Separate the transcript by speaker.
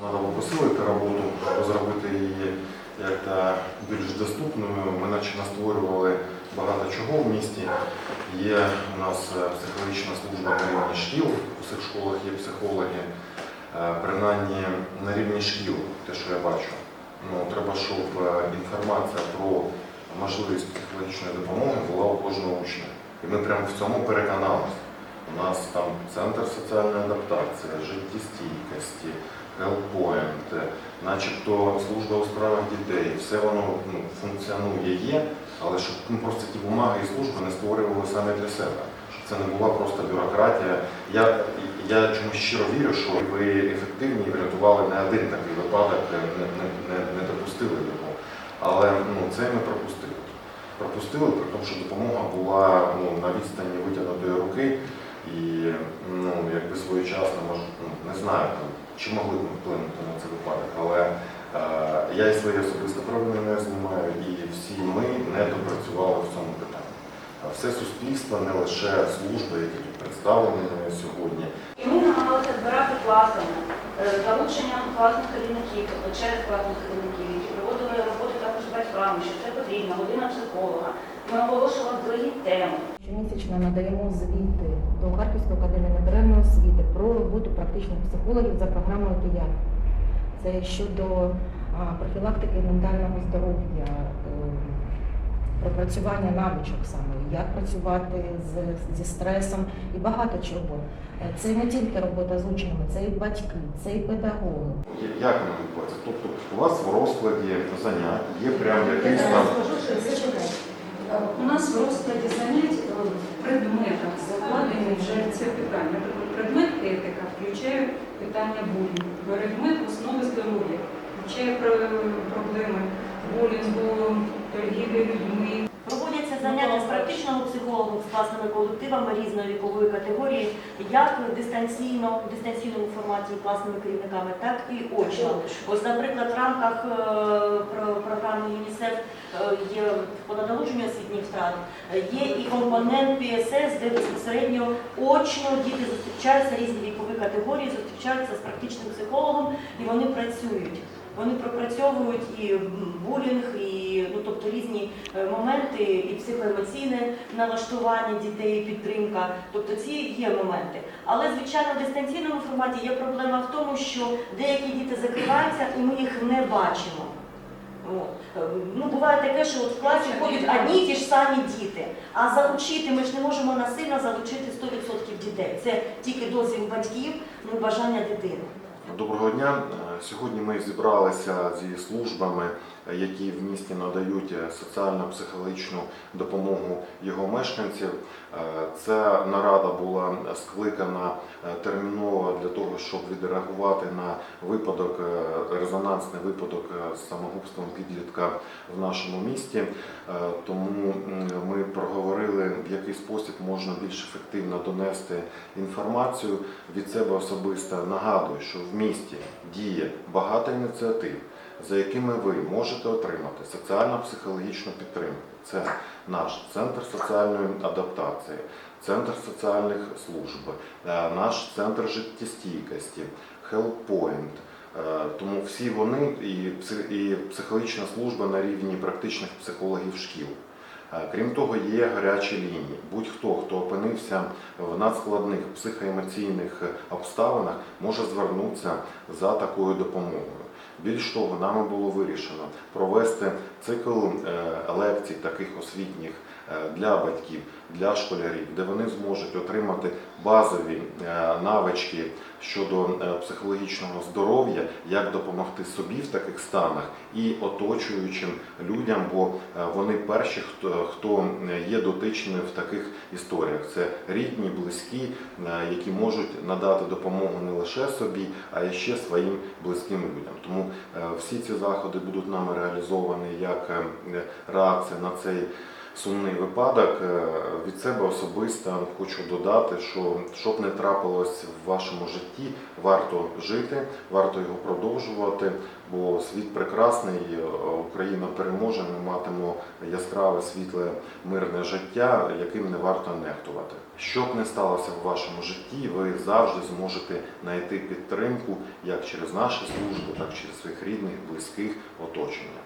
Speaker 1: Треба посилити роботу, зробити її як більш доступною. Ми наче створювали багато чого в місті. Є у нас е, психологічна служба на рівні шкіл, у всіх школах є психологи. Е, Принаймні на рівні шкіл, те, що я бачу. Ну, треба, щоб е, інформація про можливість психологічної допомоги була у кожного учня. І ми прямо в цьому переконалися. У нас там центр соціальної адаптації, життєстійкості, Hellpoint, е, начебто служба у справах дітей, все воно ну, функціонує є, але щоб ну, просто ті бумаги і служби не створювали саме для себе. Щоб це не була просто бюрократія. Я, я чомусь щиро вірю, що ви ефективні і врятували не один такий випадок, не, не, не, допустили його. Але ну, це ми пропустили. Пропустили, при тому, що допомога була ну, на відстані витягнутої руки і якби своєчасно, може, ну, не знаю, там, чи могли б ми вплинути на цей випадок, але е, я і своє особисте провини не знімаю, і всі ми не допрацювали в цьому питанні. Все суспільство, не лише служби, які тут представлені сьогодні,
Speaker 2: І ми намагалися збирати класами, е, залученням класних керівників, тобто через класних керівників, які проводили роботу також що це потрібно, година психолога. Ми оголошували дорогі теми.
Speaker 3: Щомісячно надаємо звіти до Харківської академії матеріальної освіти про роботу практичних психологів за програмою ТІЯ. Це щодо профілактики ментального здоров'я, пропрацювання навичок саме, як працювати з, зі стресом і багато чого. Е, Це не тільки робота з учнями, це і батьки, це і педагоги.
Speaker 1: Як воно відбувається? Тобто у вас в розкладі занять є прям якийсь там.
Speaker 4: У нас в розкладі занять е, в предметах закладені вже це питання. Тобто предмет етика включає питання булінгу, предмет основи здоров'я включає проблеми булінгу, торгівлі людьми,
Speaker 5: Проводяться заняття з практичного психологом з класними колективами різної вікової категорії, як дистанційно, в дистанційному форматі класними керівниками, так і очно. Ось, наприклад, в рамках е, програми ЮНІСЕФ е, є по надолуженню освітніх втрат, є і компонент ПСС, де безпосередньо очно діти зустрічаються різні вікові категорії, зустрічаються з практичним психологом і вони працюють. Вони пропрацьовують і булінг, і ну тобто різні е, моменти, і психоемоційне налаштування дітей, і підтримка. Тобто ці є моменти. Але звичайно, в дистанційному форматі є проблема в тому, що деякі діти закриваються, і ми їх не бачимо. От. Е, Ну, буває таке, що от в класі ходять одні ті ж самі діти, а залучити ми ж не можемо насильно залучити 100% дітей. Це тільки дозвіл батьків, ну бажання дитини.
Speaker 1: Доброго дня. Сьогодні ми зібралися зі службами, які в місті надають е, соціально-психологічну допомогу його мешканців. Е, Ця нарада була скликана е, терміново для того, щоб відреагувати на випадок, резонансний випадок з самогубством підлітка в нашому місті. Тому ми проговорили, в який спосіб можна більш ефективно донести інформацію від себе особисто. Нагадую, що в місті діє багато ініціатив, за якими ви можете отримати соціально-психологічну підтримку. Це наш центр соціальної адаптації, центр соціальних служб, е, наш центр життєстійкості. Е, Тому всі вони і психологічна служба на рівні практичних психологів шкіл. Е, Крім того, є гарячі лінії. Будь-хто, хто опинився в надскладних психоемоційних обставинах, може звернутися за такою допомогою. Більш того, нами було вирішено провести цикл е, лекцій таких освітніх е, для батьків, для школярів, де вони зможуть отримати базові е, навички щодо е, психологічного здоров'я, як допомогти собі в таких станах і оточуючим людям, бо е, вони перші, хто, є дотичними в таких історіях. Це рідні, близькі, е, які можуть надати допомогу не лише собі, а ще своїм близьким людям. Тому е, всі ці заходи будуть нами реалізовані як е, реакція на цей сумний випадок. Е, Від себе особисто хочу додати, що щоб не трапилось в вашому житті, варто жити, варто його продовжувати, бо світ прекрасний, е, Україна переможе, ми матимемо яскраве, світле, мирне життя, яким не варто нехтувати. Що б не сталося в вашому житті, ви завжди зможете знайти підтримку як через наші служби, так і через своїх рідних, близьких, оточення.